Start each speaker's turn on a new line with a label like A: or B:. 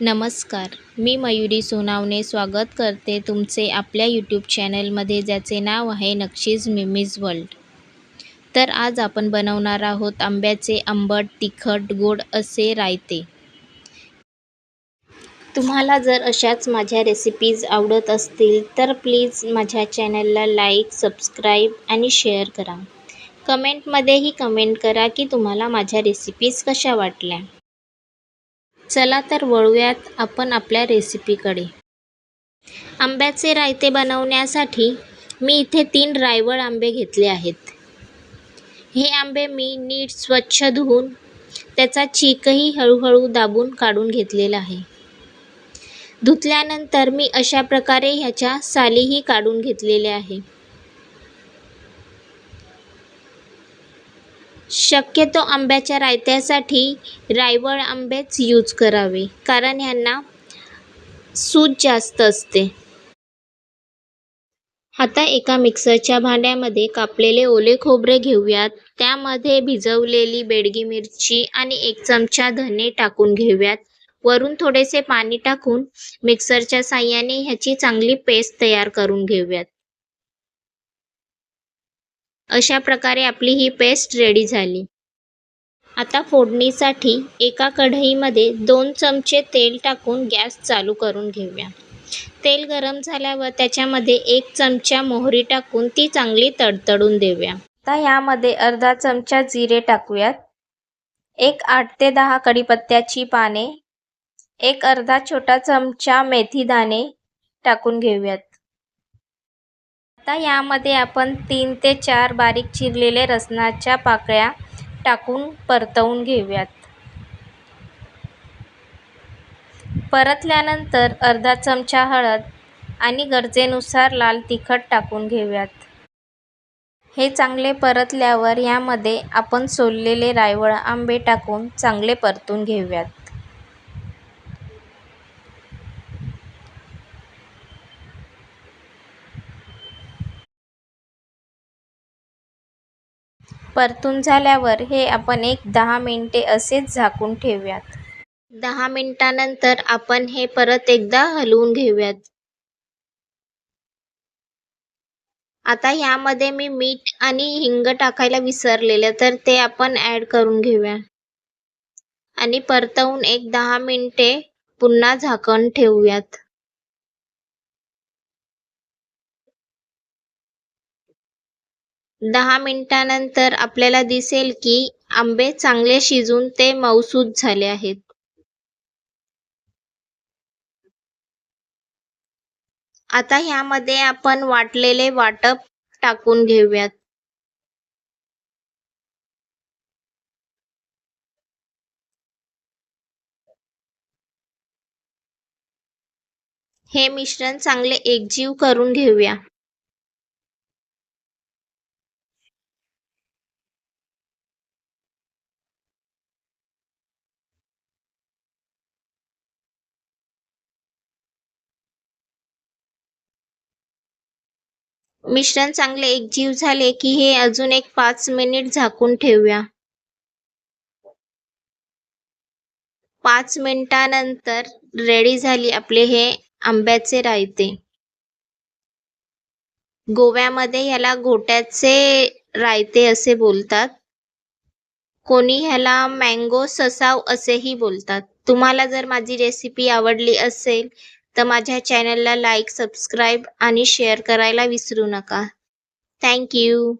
A: नमस्कार मी मयुरी सोनावणे स्वागत करते तुमचे आपल्या यूट्यूब चॅनलमध्ये ज्याचे नाव आहे नक्षीज मिमीज वर्ल्ड. तर आज आपण बनवणार आहोत आंब्याचे आंबट तिखट गोड असे रायते. तुम्हाला जर अशाच माझ्या रेसिपीज आवडत असतील तर प्लीज माझ्या चॅनलला लाईक सबस्क्राईब आणि शेअर करा. कमेंटमध्येही कमेंट करा की तुम्हाला माझ्या रेसिपीज कशा वाटल्या. चला तर वळूयात आपण आपल्या रेसिपीकडे आंब्याचे रायते बनवण्यासाठी मी इथे तीन रायवळ आंबे घेतले आहेत. हे आंबे मी नीट स्वच्छ धुवून त्याचा चीकही हळूहळू दाबून काढून घेतलेला आहे. धुतल्यानंतर मी अशा प्रकारे ह्याच्या सालीही काढून घेतलेल्या आहे. शक्यतो आंब्याच्या रायत्यासाठी रायवळ आंबेच यूज करावे कारण ह्यांना सूज जास्त असते. आता एका मिक्सरच्या भांड्यामध्ये कापलेले ओले खोबरे घेऊयात. त्यामध्ये भिजवलेली बेडगी मिरची आणि एक चमचा धने टाकून घेऊयात. वरून थोडेसे पाणी टाकून मिक्सरच्या साह्याने ह्याची चांगली पेस्ट तयार करून घेऊयात. अशा प्रकारे आपली ही पेस्ट रेडी झाली. आता फोडणीसाठी एका कढईमध्ये दोन चमचे तेल टाकून गॅस चालू करून घेऊया. तेल गरम झाल्यावर त्याच्यामध्ये एक चमचा मोहरी टाकून ती चांगली तडतडून देऊया. आता यामध्ये अर्धा चमचा जिरे टाकूयात. एक आठ ते दहा कढीपत्त्याची पाने. एक अर्धा छोटा चमचा मेथी दाणे टाकून घेऊयात. आता यामध्ये आपण तीन ते चार बारीक चिरलेले रसनाच्या पाकळ्या टाकून परतवून घेऊयात. परतल्यानंतर अर्धा चमचा हळद आणि गरजेनुसार लाल तिखट टाकून घेऊयात. हे चांगले परतल्यावर यामध्ये आपण सोललेले रायवळ आंबे टाकून चांगले परतून घेऊयात. परतून झाल्यावर हे आपण एक दहा मिनटे असेच झाकून ठेवूयात. दहा मिनटानंतर आपण हे परत एकदा हलवून घेऊयात. आता ह्यामध्ये मी मीठ आणि हिंग टाकायला विसरलेलं तर ते आपण ऍड करून घेऊया. आणि परतवून एक दहा मिनिटे पुन्हा झाकण ठेवूयात. दहा मिनिटानंतर आपल्याला दिसेल की आंबे चांगले शिजून ते मऊसूद झाले आहेत. आता ह्यामध्ये आपण वाटलेले वाटप टाकून घेऊयात. हे मिश्रण चांगले एकजीव करून घेऊया. मिश्रण चांगले एकजीव झाले की हे अजून एक पाच मिनिट झाकून ठेवूया. पाच मिनिटानंतर रेडी झाली आपले हे आंब्याचे रायते. गोव्यामध्ये ह्याला गोट्याचे रायते असे बोलतात. कोणी ह्याला मँगो ससाव असेही बोलतात. तुम्हाला जर माझी रेसिपी आवडली असेल तर माझ्या चॅनलला लाईक सबस्क्राईब आणि शेअर करायला विसरू नका. थँक्यू